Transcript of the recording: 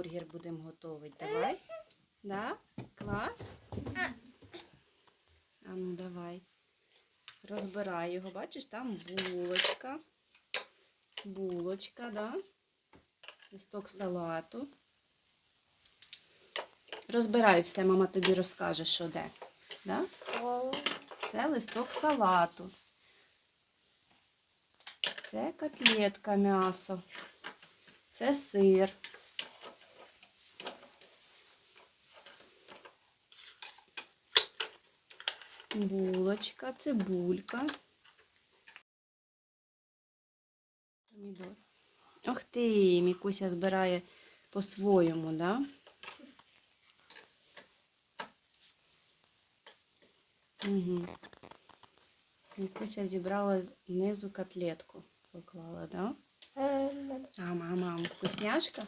бургер будемо готувати. Давай. Да? Клас? А ну давай. Розбирай його, бачиш, там булочка. Булочка, да? Листок салату. Розбирай все, мама тобі розкаже, що де. Да? Це листок салату. Це котлетка м'ясо. Це сир. Булочка, цибулька. Помідор. Ох ти, Мікуся збирає по-своєму, да? Угу. Мікуся зібрала знизу котлетку. Поклала, да? А мама, вкусняшка?